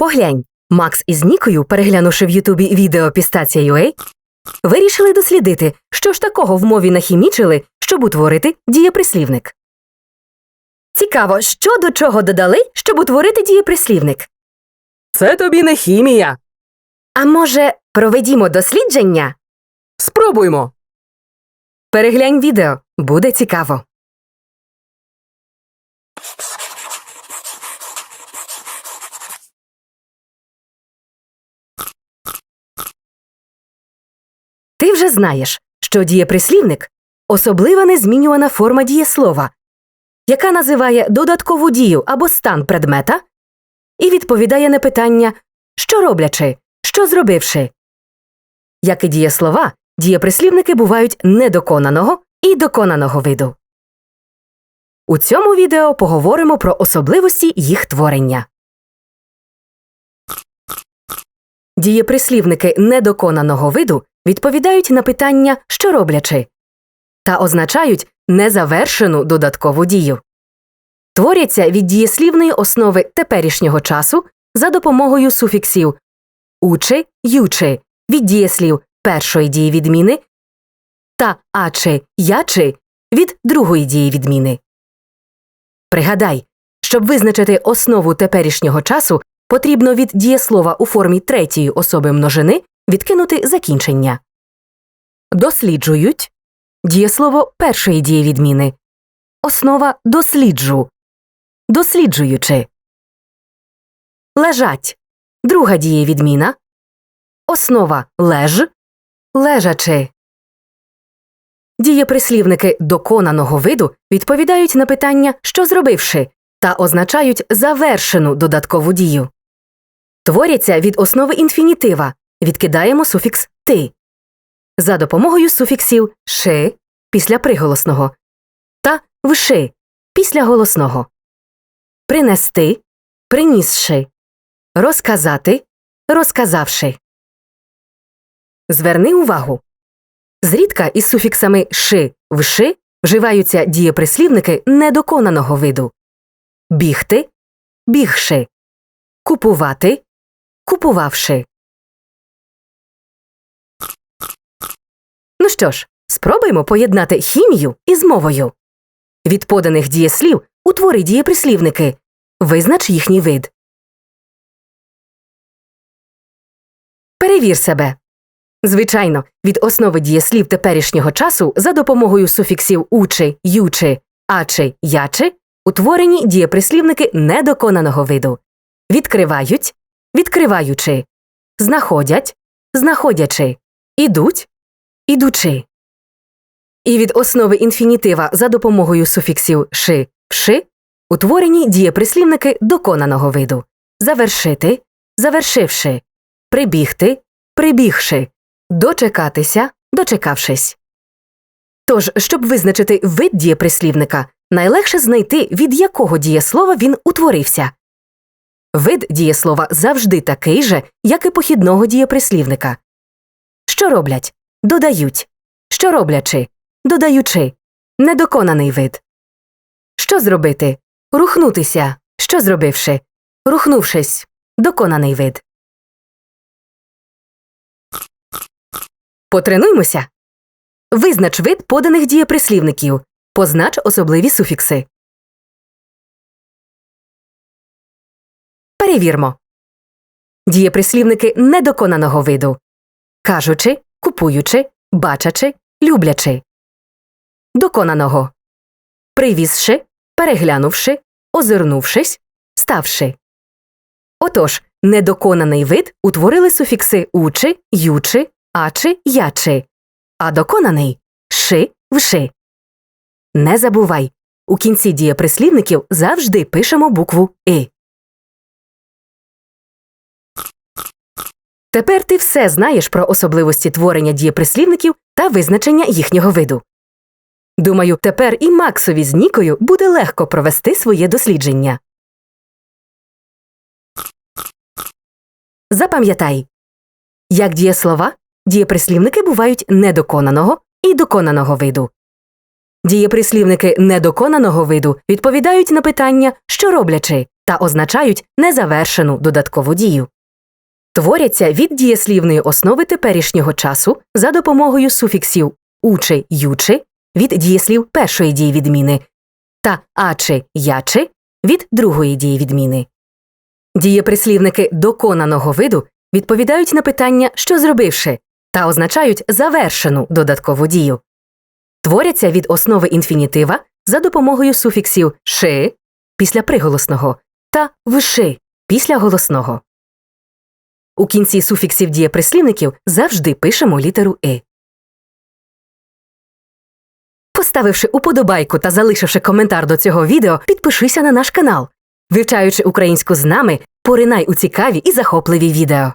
Поглянь, Макс із Нікою, переглянувши в Ютубі відео Пістація.ua, вирішили дослідити, що ж такого в мові нахімічили, щоб утворити дієприслівник. Цікаво, що до чого додали, щоб утворити дієприслівник. Це тобі не хімія. А може, проведімо дослідження? Спробуймо. Переглянь відео, буде цікаво. Ти вже знаєш, що дієприслівник особлива незмінювана форма дієслова, яка називає додаткову дію або стан предмета і відповідає на питання що роблячи, що зробивши. Як і дієслова, дієприслівники бувають недоконаного і доконаного виду. У цьому відео поговоримо про особливості їх творення. Дієприслівники недоконаного виду відповідають на питання що роблячи та означають незавершену додаткову дію. Творяться від дієслівної основи теперішнього часу за допомогою суфіксів учи, ючи від дієслів першої дії відміни та ачи, ячи від другої дії відміни. Пригадай, щоб визначити основу теперішнього часу, потрібно від дієслова у формі третьої особи множини відкинути закінчення. Досліджують дієслово першої дії відміни. Основа досліджу. Досліджуючи. Лежать. Друга дієвідміна. Основа леж. Лежачи. Дієприслівники доконаного виду відповідають на питання що зробивши та означають завершену додаткову дію. Творяться від основи інфінітива. Відкидаємо суфікс ти за допомогою суфіксів ши після приголосного та вши після голосного. Принести принісши, розказати розказавши. Зверни увагу. Зрідка із суфіксами ши вши вживаються дієприслівники недоконаного виду бігти бігши, купувати купувавши. Ну що ж, спробуємо поєднати хімію із мовою. Від поданих дієслів утвори дієприслівники. Визнач їхній вид. Перевір себе. Звичайно, від основи дієслів теперішнього часу за допомогою суфіксів учи, ючи, ачи, ячи утворені дієприслівники недоконаного виду. Відкривають відкриваючи, знаходять знаходячи, ідуть ідучи. І від основи інфінітива за допомогою суфіксів ши вши утворені дієприслівники доконаного виду завершити завершивши, прибігти прибігши, дочекатися дочекавшись. Тож, щоб визначити вид дієприслівника, найлегше знайти, від якого дієслова він утворився. Вид дієслова завжди такий же, як і похідного дієприслівника. Що роблять? Додають. Що роблячи? Додаючи. Недоконаний вид. Що зробити? Рухнутися. Що зробивши? Рухнувшись. Доконаний вид. Потренуймося. Визнач вид поданих дієприслівників. Познач особливі суфікси. Перевірмо. Дієприслівники недоконаного виду. Кажучи, купуючи, бачачи, люблячи. Доконаного. Привізши, переглянувши, озирнувшись, ставши. Отож, недоконаний вид утворили суфікси учи, ючи, ачи, ячи, а доконаний ши, вши. Не забувай, у кінці дієприслівників завжди пишемо букву И. Тепер ти все знаєш про особливості творення дієприслівників та визначення їхнього виду. Думаю, тепер і Максові з Нікою буде легко провести своє дослідження. Запам'ятай як дієслова, дієприслівники бувають недоконаного і доконаного виду. Дієприслівники недоконаного виду відповідають на питання що роблячи та означають незавершену додаткову дію. Творяться від дієслівної основи теперішнього часу за допомогою суфіксів учи ючи від дієслів першої дії відміни та ачи ячи від другої дії відміни. Дієприслівники доконаного виду відповідають на питання, що зробивши, та означають завершену додаткову дію. Творяться від основи інфінітива за допомогою суфіксів ши після приголосного та вши після голосного. У кінці суфіксів дієприслівників завжди пишемо літеру и. Поставивши уподобайку та залишивши коментар до цього відео, підпишися на наш канал. Вивчаючи українську з нами, поринай у цікаві і захопливі відео.